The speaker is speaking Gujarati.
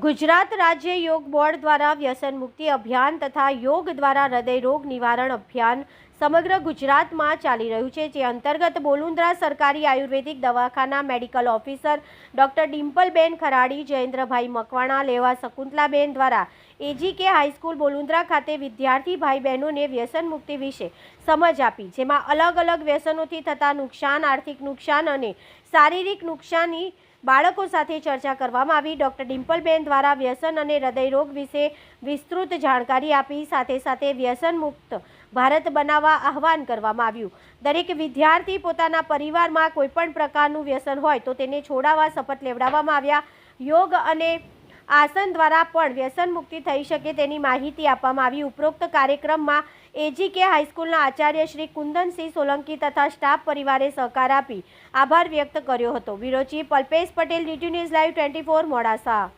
ગુજરાત રાજ્ય યોગ બોર્ડ દ્વારા વ્યસન મુક્તિ અભિયાન તથા યોગ દ્વારા હૃદય રોગ નિવારણ અભિયાન સમગ્ર ગુજરાતમાં ચાલી રહ્યું છે, જે અંતર્ગત બોલુંદ્રા સરકારી આયુર્વેદિક દવાખાના medical officer doctor Dimpalben Kharadi, Jayendrabhai Makwana, લેવા શકુંતલાબેન દ્વારા એજીકે હાઈસ્કૂલ બોલુંદ્રા ખાતે વિદ્યાર્થી ભાઈ બહેનોને વ્યસન મુક્તિ વિશે સમજ આપી, જેમાં અલગ અલગ વ્યસનોથી થતા નુકસાન, આર્થિક નુકસાન અને શારીરિક નુકસાની બાળકો સાથે ચર્ચા કરવામાં આવી. ડોક્ટર ડિમ્પલબેન દ્વારા વ્યસન અને હૃદયરોગ વિશે વિસ્તૃત જાણકારી આપી, સાથે સાથે વ્યસન મુક્ત ભારત બનાવવા આહવાન કરવામાં આવ્યું. દરેક વિદ્યાર્થી પોતાના પરિવારમાં કોઈપણ પ્રકારનું વ્યસન હોય તો તેને છોડાવવા, શપથ લેવડાવવામાં આવ્યા. યોગ અને આસન દ્વારા પણ વ્યસન મુક્તિ થઈ શકે તેની માહિતી આપવામાં આવી. ઉપરોક્ત કાર્યક્રમમાં એજીકે હાઈસ્કૂલના આચાર્ય શ્રી કુંદનસિંહ સોલંકી તથા સ્ટાફ પરિવારે સહકાર આપી. આભાર વ્યક્ત કર્યો હતો. વિરોચી Palpesh Patel DT news live twenty four Modasa.